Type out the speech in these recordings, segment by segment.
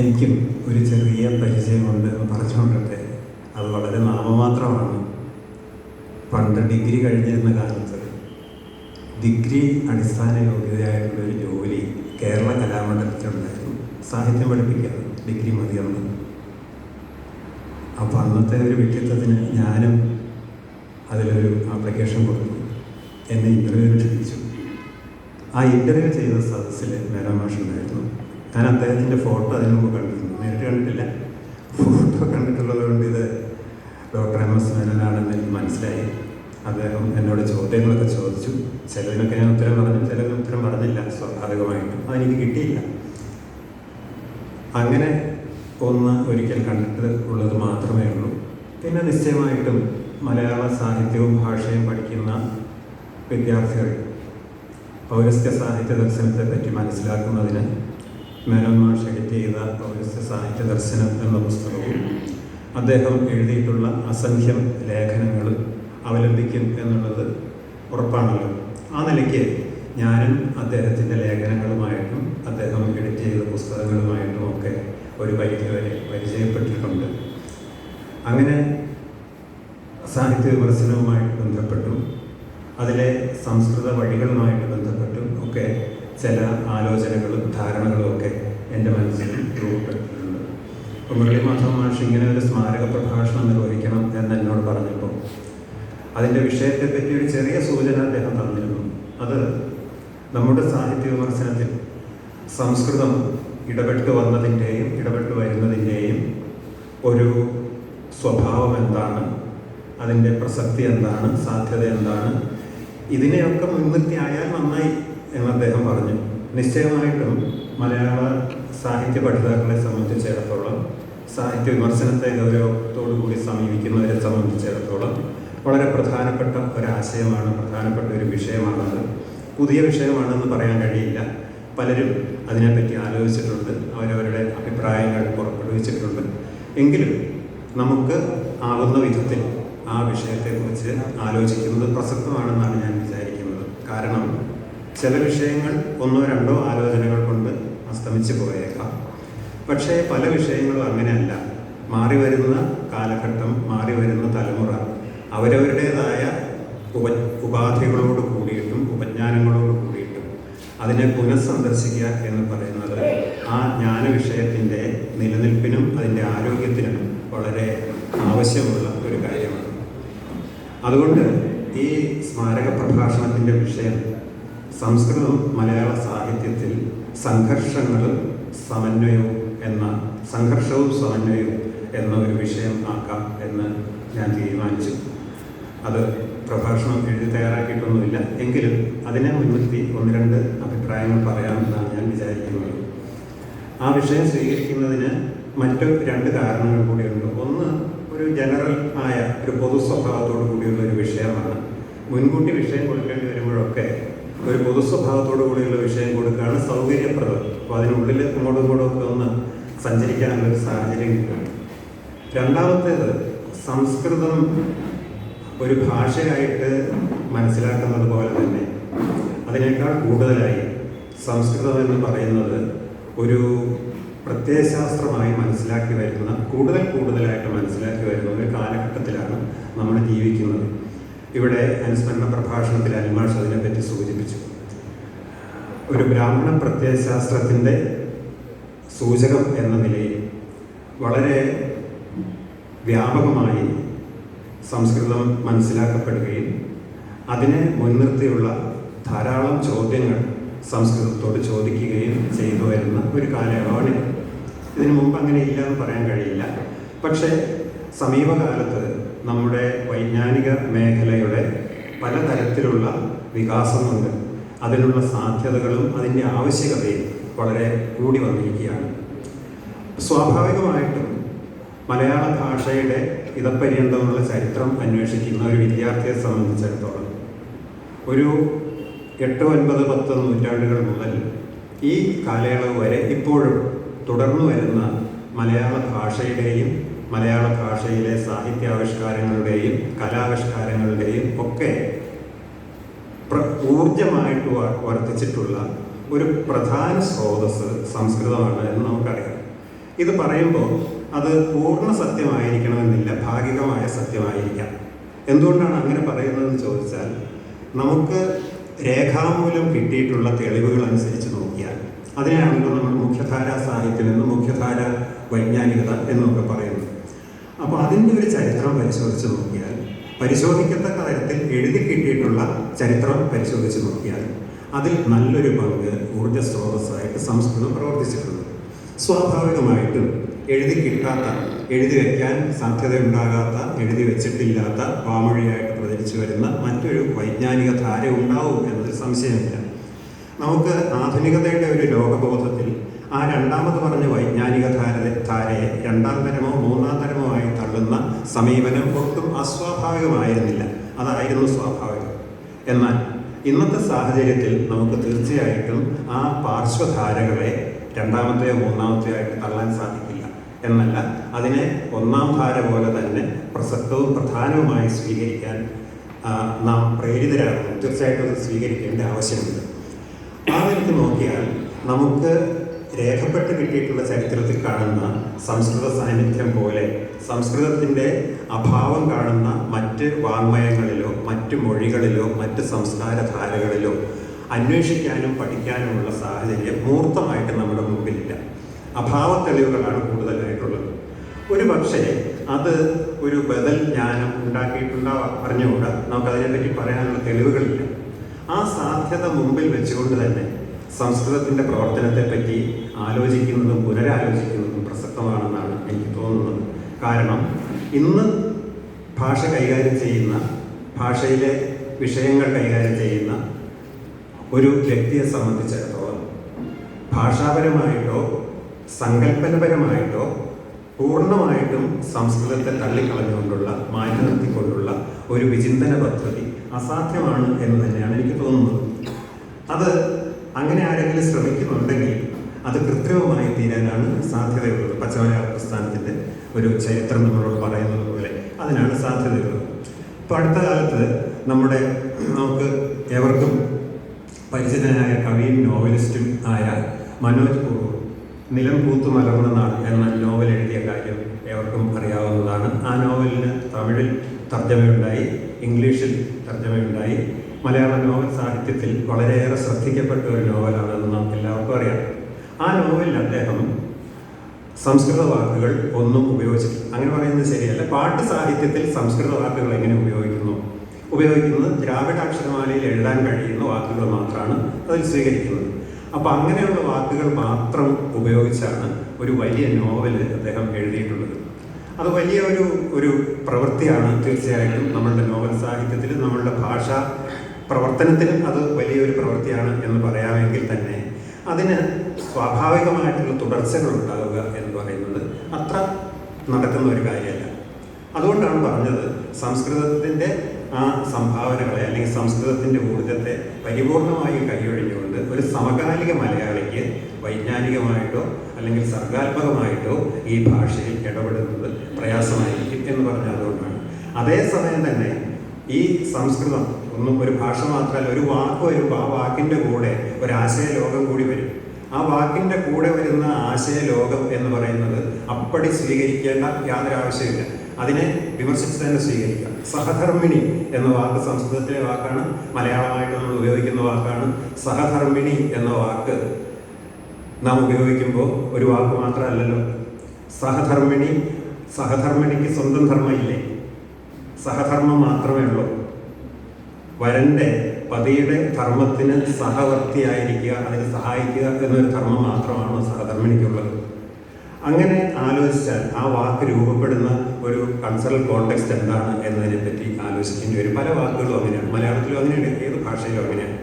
എനിക്കും ഒരു ചെറിയ പരിചയമുണ്ട് എന്ന് പറഞ്ഞുകൊണ്ടിട്ട് അത് വളരെ നാമമാത്രമാണ്. പണ്ട് ഡിഗ്രി കഴിഞ്ഞിരുന്ന കാലത്ത് ഡിഗ്രി അടിസ്ഥാന യോഗ്യതയായിട്ടുള്ള ഒരു ജോലി കേരള കലാമണ്ഡലത്തിലുണ്ടായിരുന്നു സാഹിത്യം പഠിപ്പിക്കുക ഡിഗ്രി മതിയെന്ന് അപ്പോൾ അന്നത്തെ ഒരു വ്യക്തിത്വത്തിന് ഞാനും അതിലൊരു ആപ്ലിക്കേഷൻ കൊടുത്തു. എന്നെ ഇന്റർവ്യൂവിന് ക്ഷണിച്ചു. ആ ഇന്റർവ്യൂ ചെയ്ത സദസ്സിൽ മേരാമാഷ് ഉണ്ടായിരുന്നു. ഞാൻ അദ്ദേഹത്തിന്റെ ഫോട്ടോ അതിന് മുമ്പ് കണ്ടിരുന്നു നേരിട്ട് കണ്ടിട്ടില്ല. ഫോട്ടോ കണ്ടിട്ടുള്ളത് കൊണ്ട് ഇത് ഡോക്ടർ എം എസ് മേനനാണെന്ന് എനിക്ക് മനസ്സിലായി. അദ്ദേഹം എന്നോട് ചോദ്യങ്ങളൊക്കെ ചോദിച്ചു. ചിലതിനൊക്കെ ഞാൻ ഉത്തരം പറഞ്ഞു. ചിലതിന് ഉത്തരം പറഞ്ഞില്ല സ്വാഭാവികമായിട്ടും. അതെനിക്ക് കിട്ടിയില്ല. അങ്ങനെ ഒന്ന് ഒരിക്കൽ കണ്ടിട്ട് ഉള്ളത് മാത്രമേ ഉള്ളൂ. പിന്നെ നിശ്ചയമായിട്ടും മലയാള സാഹിത്യവും ഭാഷയും പഠിക്കുന്ന വിദ്യാർത്ഥികൾ പൗരസ്ത്യ സാഹിത്യ ദർശനത്തെ പറ്റി മനസ്സിലാക്കുന്നതിന് മേനോൻ മാഷ് എഡിറ്റ് ചെയ്ത പൗരസ്ത്യ സാഹിത്യ ദർശനം എന്ന പുസ്തകവും അദ്ദേഹം എഴുതിയിട്ടുള്ള അസംഖ്യം ലേഖനങ്ങൾ അവലംബിക്കും എന്നുള്ളത് ഉറപ്പാണല്ലോ. ആ നിലയ്ക്ക് ഞാനും അദ്ദേഹത്തിന്റെ ലേഖനങ്ങളുമായിട്ടും അദ്ദേഹം എഡിറ്റ് ചെയ്ത പുസ്തകങ്ങളുമായിട്ടും ഒക്കെ ഒരു പരിധി വരെ പരിചയപ്പെട്ടിട്ടുണ്ട്. അങ്ങനെ സാഹിത്യ വിമർശനവുമായിട്ട് ബന്ധപ്പെട്ടും അതിലെ സംസ്കൃത വഴികളുമായിട്ട് ബന്ധപ്പെട്ടും ഒക്കെ ചില ആലോചനകളും ധാരണകളും ഒക്കെ എന്റെ മനസ്സിൽ രൂപപ്പെടുത്തിയിട്ടുണ്ട്. അപ്പോൾ മുരളി മാധവ മാഷ് ഇങ്ങനെ ഒരു സ്മാരക പ്രഭാഷണം നിർവഹിക്കണം എന്ന് എന്നോട് പറഞ്ഞപ്പോൾ അതിന്റെ വിഷയത്തെപ്പറ്റി ഒരു ചെറിയ സൂചന അദ്ദേഹം തന്നിരുന്നു. അത് നമ്മുടെ സാഹിത്യ വിമർശനത്തിൽ സംസ്കൃതം ഇടപെട്ട് വന്നതിന്റെയും ഇടപെട്ട് വരുന്നതിന്റെയും ഒരു സ്വഭാവം എന്താണ്? അതിന്റെ പ്രസക്തി എന്താണ്? സാധ്യത എന്താണ്? ഇതിനെയൊക്കെ മുൻനിർത്തി ആയാൽ നന്നായി എന്ന് അദ്ദേഹം പറഞ്ഞു. നിശ്ചയമായിട്ടും മലയാള സാഹിത്യ പഠിതാക്കളെ സംബന്ധിച്ചിടത്തോളം സാഹിത്യ വിമർശനത്തെ ഗൗരവത്തോടു കൂടി സമീപിക്കുന്നവരെ സംബന്ധിച്ചിടത്തോളം വളരെ പ്രധാനപ്പെട്ട ഒരാശയമാണ് പ്രധാനപ്പെട്ട ഒരു വിഷയമാണത്. പുതിയ വിഷയമാണെന്ന് പറയാൻ കഴിയില്ല. പലരും അതിനെപ്പറ്റി ആലോചിച്ചിട്ടുണ്ട് അവരവരുടെ അഭിപ്രായങ്ങൾ പുറപ്പെടുവിച്ചിട്ടുണ്ട്. എങ്കിലും നമുക്ക് ആകുന്ന വിധത്തിൽ ആ വിഷയത്തെക്കുറിച്ച് ആലോചിക്കുന്നത് പ്രസക്തമാണെന്നാണ് ഞാൻ വിചാരിക്കുന്നത്. കാരണം ചില വിഷയങ്ങൾ ഒന്നോ രണ്ടോ ആലോചനകൾ കൊണ്ട് അസ്തമിച്ചു പോയേക്കാം. പക്ഷേ പല വിഷയങ്ങളും അങ്ങനെയല്ല. മാറി വരുന്ന കാലഘട്ടം മാറി വരുന്ന തലമുറ അവരവരുടേതായ ഉപ ഉപാധികളോട് കൂടിയിട്ടും ഉപജ്ഞാനങ്ങളോട് കൂടിയിട്ടും അതിനെ പുനഃസന്ദർശിക്കുക എന്ന് പറയുന്നത് ആ ജ്ഞാന വിഷയത്തിന്റെ നിലനിൽപ്പിനും അതിന്റെ ആരോഗ്യത്തിനും വളരെ ആവശ്യമുള്ള ഒരു കാര്യമാണ്. അതുകൊണ്ട് ഈ സ്മാരക പ്രഭാഷണത്തിന്റെ വിഷയം സംസ്കൃതം മലയാള സാഹിത്യത്തിൽ സംഘർഷങ്ങളും സമന്വയവും എന്ന സംഘർഷവും സമന്വയവും എന്ന ഒരു വിഷയം ആക്കാം എന്ന് ഞാൻ തീരുമാനിച്ചു. അത് പ്രഭാഷണം എഴുതി തയ്യാറാക്കിയിട്ടൊന്നുമില്ല. എങ്കിലും അതിനെ മുൻനിർത്തി ഒന്ന് രണ്ട് അഭിപ്രായങ്ങൾ പറയാമെന്നാണ് ഞാൻ വിചാരിക്കുന്നത്. ആ വിഷയം സ്വീകരിക്കുന്നതിന് മറ്റു രണ്ട് കാരണങ്ങൾ കൂടിയുണ്ട്. ഒന്ന് ഒരു ജനറൽ ആയ ഒരു പൊതു സ്വഭാവത്തോടു കൂടിയുള്ള ഒരു വിഷയമാണ്. മുൻകൂട്ടി വിഷയം കൊടുക്കേണ്ടി വരുമ്പോഴൊക്കെ ഒരു പൊതു സ്വഭാവത്തോടു കൂടിയുള്ള വിഷയം കൊടുക്കുകയാണ് സൗകര്യപ്രദം. അപ്പോൾ അതിനുള്ളിൽ ഇങ്ങോട്ടും ഒക്കെ ഒന്ന് സഞ്ചരിക്കാനുള്ള ഒരു സാഹചര്യം കിട്ടും. രണ്ടാമത്തേത് സംസ്കൃതം ഒരു ഭാഷയായിട്ട് മനസ്സിലാക്കുന്നത് പോലെ തന്നെ അതിനേക്കാൾ കൂടുതലായി സംസ്കൃതം എന്ന് പറയുന്നത് ഒരു പ്രത്യയശാസ്ത്രമായി മനസ്സിലാക്കി വരുന്ന കൂടുതൽ കൂടുതലായിട്ട് മനസ്സിലാക്കി വരുന്ന ഒരു കാലഘട്ടത്തിലാണ് നമ്മൾ ജീവിക്കുന്നത്. ഇവിടെ അനുസ്മരണ പ്രഭാഷണത്തിൽ അനിമാഷ് അതിനെപ്പറ്റി സൂചിപ്പിച്ചു. ഒരു ബ്രാഹ്മണ പ്രത്യയശാസ്ത്രത്തിന്റെ സൂചകം എന്ന നിലയിൽ വളരെ വ്യാപകമായി സംസ്കൃതം മനസ്സിലാക്കപ്പെടുകയും അതിനെ മുൻനിർത്തിയുള്ള ധാരാളം ചോദ്യങ്ങൾ സംസ്കൃതത്തോട് ചോദിക്കുകയും ചെയ്തു വരുന്ന ഒരു കാലയളവാണിത് ഇതിനു മുമ്പ് അങ്ങനെ ഇല്ല എന്ന് പറയാൻ കഴിയില്ല. പക്ഷേ സമീപകാലത്ത് നമ്മുടെ വൈജ്ഞാനിക മേഖലയുടെ പലതരത്തിലുള്ള വികാസമുണ്ട് അതിനുള്ള സാധ്യതകളും അതിന്റെ ആവശ്യകതയും വളരെ കൂടി വന്നിരിക്കുകയാണ്. സ്വാഭാവികമായിട്ടും മലയാള ഭാഷയുടെ ഇതപര്യന്തമുള്ള ചരിത്രം അന്വേഷിക്കുന്ന ഒരു വിദ്യാർത്ഥിയെ സംബന്ധിച്ചിടത്തോളം ഒരു എട്ട് ഒൻപത് പത്ത് നൂറ്റാണ്ടുകൾ മുതൽ ഈ കാലയളവ് വരെ ഇപ്പോഴും തുടർന്നു വരുന്ന മലയാള ഭാഷയുടെയും മലയാള ഭാഷയിലെ സാഹിത്യാവിഷ്കാരങ്ങളുടെയും കലാവിഷ്കാരങ്ങളുടെയും ഒക്കെ ഊർജമായിട്ട് വർദ്ധിച്ചിട്ടുള്ള ഒരു പ്രധാന സ്രോതസ് സംസ്കൃതമാണ് എന്ന് നമുക്കറിയാം. ഇത് പറയുമ്പോൾ അത് പൂർണ സത്യമായിരിക്കണമെന്നില്ല ഭാഗികമായ സത്യമായിരിക്കാം. എന്തുകൊണ്ടാണ് അങ്ങനെ പറയുന്നതെന്ന് ചോദിച്ചാൽ നമുക്ക് രേഖാമൂലം കിട്ടിയിട്ടുള്ള തെളിവുകൾ അനുസരിച്ച് നോക്കിയാൽ അതിനെയാണല്ലോ നമ്മൾ മുഖ്യധാരാ സാഹിത്യം എന്നും മുഖ്യധാര വൈജ്ഞാനികത എന്നൊക്കെ പറയുന്നത്. അപ്പോൾ അതിന്റെ ഒരു ചരിത്രം പരിശോധിച്ച് നോക്കിയാൽ പരിശോധിക്കത്തക്ക തരത്തിൽ എഴുതി കിട്ടിയിട്ടുള്ള ചരിത്രം പരിശോധിച്ച് നോക്കിയാൽ അതിൽ നല്ലൊരു പങ്ക് ഊർജ സ്രോതസ്സായിട്ട് സംസ്കൃതം പ്രവർത്തിച്ചിട്ടുണ്ട്. സ്വാഭാവികമായിട്ടും എഴുതി കിട്ടാത്ത എഴുതി വയ്ക്കാൻ സാധ്യതയുണ്ടാകാത്ത എഴുതി വെച്ചിട്ടില്ലാത്ത വാമൊഴിയായിട്ട് പ്രചരിച്ചു വരുന്ന മറ്റൊരു വൈജ്ഞാനിക ധാര ഉണ്ടാവും എന്നതിൽ സംശയമില്ല. നമുക്ക് ആധുനികതയുടെ ഒരു ലോകബോധത്തിൽ ആ രണ്ടാമത് പറഞ്ഞ വൈജ്ഞാനിക ധാര ധാരയെ രണ്ടാം തരമോ മൂന്നാം തരമോ ആയി തള്ളുന്ന സമീപനം ഒട്ടും അസ്വാഭാവികമായിരുന്നില്ല. അതായിരുന്നു സ്വാഭാവികം. എന്നാൽ ഇന്നത്തെ സാഹചര്യത്തിൽ നമുക്ക് തീർച്ചയായിട്ടും ആ പാർശ്വധാരകളെ രണ്ടാമത്തെയോ മൂന്നാമത്തെയോ ആയിട്ട് തള്ളാൻ സാധിക്കില്ല. എന്നല്ല അതിനെ ഒന്നാം ധാര പോലെ തന്നെ പ്രസക്തവും പ്രധാനവുമായി സ്വീകരിക്കാൻ നാം പ്രേരിതരാകുന്നു തീർച്ചയായിട്ടും അത് സ്വീകരിക്കേണ്ട ആവശ്യമുണ്ട് ആ നോക്കിയാൽ നമുക്ക് രേഖപ്പെട്ട് കിട്ടിയിട്ടുള്ള ചരിത്രത്തിൽ കാണുന്ന സംസ്കൃത സാന്നിധ്യം പോലെ സംസ്കൃതത്തിന്റെ അഭാവം കാണുന്ന മറ്റ് വാങ്മയങ്ങളിലോ മറ്റ് മൊഴികളിലോ മറ്റ് സംസ്കാരധാരകളിലോ അന്വേഷിക്കാനും പഠിക്കാനുമുള്ള സാഹചര്യം മൂർത്തമായിട്ട് നമ്മുടെ മുമ്പിലില്ല. അഭാവ തെളിവുകളാണ് കൂടുതലായിട്ടുള്ളത്. ഒരു പക്ഷേ അത് ഒരു ബദൽ ജ്ഞാനം ഉണ്ടാക്കിയിട്ടുണ്ടാവാം അറിഞ്ഞുകൂടാ. നമുക്കതിനെപ്പറ്റി പറയാനുള്ള തെളിവുകളില്ല. ആ സാധ്യത മുമ്പിൽ വെച്ചുകൊണ്ട് തന്നെ സംസ്കൃതത്തിന്റെ പ്രവർത്തനത്തെപ്പറ്റി ആലോചിക്കുന്നതും പുനരാലോചിക്കുന്നതും പ്രസക്തമാണെന്നാണ് എനിക്ക് തോന്നുന്നത്. കാരണം ഇന്ന് ഭാഷ കൈകാര്യം ചെയ്യുന്ന ഭാഷയിലെ വിഷയങ്ങൾ കൈകാര്യം ചെയ്യുന്ന ഒരു വ്യക്തിയെ സംബന്ധിച്ചിടത്തോളം ഭാഷാപരമായിട്ടോ സങ്കല്പനപരമായിട്ടോ പൂർണമായിട്ടും സംസ്കൃതത്തെ തള്ളിക്കളഞ്ഞുകൊണ്ടുള്ള മാറ്റി നിർത്തിക്കൊണ്ടുള്ള ഒരു വിചിന്തന പദ്ധതി അസാധ്യമാണ് എന്ന് തന്നെയാണ് എനിക്ക് തോന്നുന്നത്. അത് അങ്ങനെ ആരെങ്കിലും ശ്രമിക്കുന്നുണ്ടെങ്കിൽ അത് കൃത്രിമമായി തീരാനാണ് സാധ്യതയുള്ളത്. പച്ചമലയാള പ്രസ്ഥാനത്തിന്റെ ഒരു ചരിത്രം നമ്മളോട് പറയുന്നത് പോലെ അതിനാണ് സാധ്യതയുള്ളത്. ഇപ്പോൾ അടുത്ത കാലത്ത് നമ്മുടെ നമുക്ക് ഏവർക്കും പരിചിതനായ കവിയും നോവലിസ്റ്റും ആയ മനോജ് പൂർവ് നിലം പൂത്തു മലർന്ന നാൾ എന്ന നോവൽ എഴുതിയ കാര്യം ഏവർക്കും അറിയാവുന്നതാണ്. ആ നോവലിന് തമിഴിൽ തർജമയുണ്ടായി ഇംഗ്ലീഷിൽ തർജമയുണ്ടായി. മലയാള നോവൽ സാഹിത്യത്തിൽ വളരെയേറെ ശ്രദ്ധിക്കപ്പെട്ട ഒരു നോവലാണെന്ന് നമുക്ക് എല്ലാവർക്കും അറിയാം. ആ നോവലിൽ അദ്ദേഹം സംസ്കൃത വാക്കുകൾ ഒന്നും ഉപയോഗിച്ചിട്ടില്ല. അങ്ങനെ പറയുന്നത് ശരിയല്ല. പാട്ട് സാഹിത്യത്തിൽ സംസ്കൃത വാക്കുകൾ എങ്ങനെ ഉപയോഗിക്കുന്നു? ഉപയോഗിക്കുന്നത് ദ്രാവിഡ അക്ഷരമാലയിൽ എഴുതാൻ കഴിയുന്ന വാക്കുകൾ മാത്രമാണ് അതിൽ സ്വീകരിക്കുന്നത്. അപ്പോൾ അങ്ങനെയുള്ള വാക്കുകൾ മാത്രം ഉപയോഗിച്ചാണ് ഒരു വലിയ നോവൽ അദ്ദേഹം എഴുതിയിട്ടുള്ളത്. അത് വലിയ ഒരു ഒരു പ്രവൃത്തിയാണ് തീർച്ചയായിട്ടും നമ്മളുടെ നോവൽ സാഹിത്യത്തിൽ നമ്മളുടെ ഭാഷ പ്രവർത്തനത്തിനും അത് വലിയൊരു പ്രവൃത്തിയാണ് എന്ന് പറയാമെങ്കിൽ തന്നെ അതിന് സ്വാഭാവികമായിട്ടുള്ള തുടർച്ചകൾ ഉണ്ടാവുക എന്ന് പറയുന്നത് അത്ര നടക്കുന്ന ഒരു കാര്യമല്ല. അതുകൊണ്ടാണ് പറഞ്ഞത് സംസ്കൃതത്തിന്റെ ആ സംഭാവനകളെ അല്ലെങ്കിൽ സംസ്കൃതത്തിന്റെ ഊർജത്തെ പരിപൂർണമായി കൈയൊഴിഞ്ഞുകൊണ്ട് ഒരു സമകാലിക മലയാളിക്ക് വൈജ്ഞാനികമായിട്ടോ അല്ലെങ്കിൽ സർഗാത്മകമായിട്ടോ ഈ ഭാഷയിൽ ഇടപെടുന്നത് പ്രയാസമായിരിക്കും എന്ന് പറഞ്ഞ അതുകൊണ്ടാണ്. അതേസമയം തന്നെ ഈ സംസ്കൃതം ഒന്നും ഒരു ഭാഷ മാത്രമല്ല ഒരു വാക്ക് വരുമ്പോൾ ആ വാക്കിന്റെ കൂടെ ഒരു ആശയ ലോകം കൂടി വരും. ആ വാക്കിന്റെ കൂടെ വരുന്ന ആശയ ലോകം എന്ന് പറയുന്നത് അപ്പടി സ്വീകരിക്കേണ്ട യാതൊരു ആവശ്യമില്ല അതിനെ വിമർശിച്ച് തന്നെ സ്വീകരിക്കാം. സഹധർമ്മിണി എന്ന വാക്ക് സംസ്കൃതത്തിലെ വാക്കാണ്. മലയാളമായിട്ട് നമ്മൾ ഉപയോഗിക്കുന്ന വാക്കാണ് സഹധർമ്മിണി എന്ന വാക്ക്. നാം ഉപയോഗിക്കുമ്പോൾ ഒരു വാക്ക് മാത്രമല്ലല്ലോ. സഹധർമ്മിണി സഹധർമ്മിണിക്ക് സ്വന്തം ധർമ്മമില്ലേ? സഹധർമ്മം മാത്രമേ ഉള്ളൂ. വരന്റെ പതിയുടെ ധർമ്മത്തിന് സഹവർത്തിയായിരിക്കുക അതിന് സഹായിക്കുക എന്നൊരു ധർമ്മം മാത്രമാണ് സഹധർമ്മിണിക്കുള്ളത്? അങ്ങനെ ആലോചിച്ചാൽ ആ വാക്ക് രൂപപ്പെടുന്ന ഒരു കൾച്ചറൽ കോണ്ടെക്സ്റ്റ് എന്താണ് എന്നതിനെ പറ്റി ആലോചിക്കേണ്ടി വരും. പല വാക്കുകളും അങ്ങനെയാണ്. മലയാളത്തിലും അങ്ങനെയാണ് ഏത് ഭാഷയിലും അങ്ങനെയാണ്.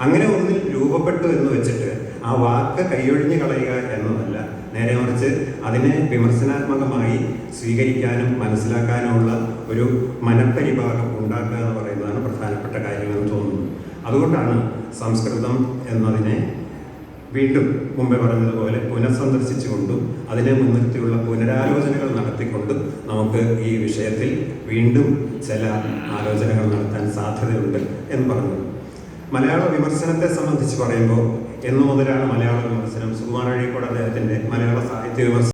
അങ്ങനെ ഒന്നിൽ രൂപപ്പെട്ടു എന്ന് വെച്ചിട്ട് ആ വാക്ക് കൈയൊഴിഞ്ഞു കളയുക എന്നതല്ല. നേരെ മറിച്ച് അതിനെ വിമർശനാത്മകമായി സ്വീകരിക്കാനും മനസ്സിലാക്കാനുമുള്ള ഒരു മനപരിഭാഗം ഉണ്ടാക്കുക എന്ന് പറയുന്നതാണ് പ്രധാനപ്പെട്ട തോന്നുന്നു അതുകൊണ്ടാണ് സംസ്കൃതം എന്നതിനെ വീണ്ടും മുമ്പേ പറഞ്ഞതുപോലെ പുനഃസന്ദർശിച്ചുകൊണ്ടും അതിനെ മുൻനിർത്തിയുള്ള പുനരാലോചനകൾ നടത്തിക്കൊണ്ടും നമുക്ക് ഈ വിഷയത്തിൽ വീണ്ടും ചില ആലോചനകൾ നടത്താൻ സാധ്യതയുണ്ട് എന്ന് പറഞ്ഞു. മലയാള വിമർശനത്തെ സംബന്ധിച്ച് പറയുമ്പോൾ എന്നു മുതലാണ് മലയാള വിമർശനം. സുകുമാരഴിക്കോട് അദ്ദേഹത്തിന്റെ മലയാള സാഹിത്യ വിമർശനം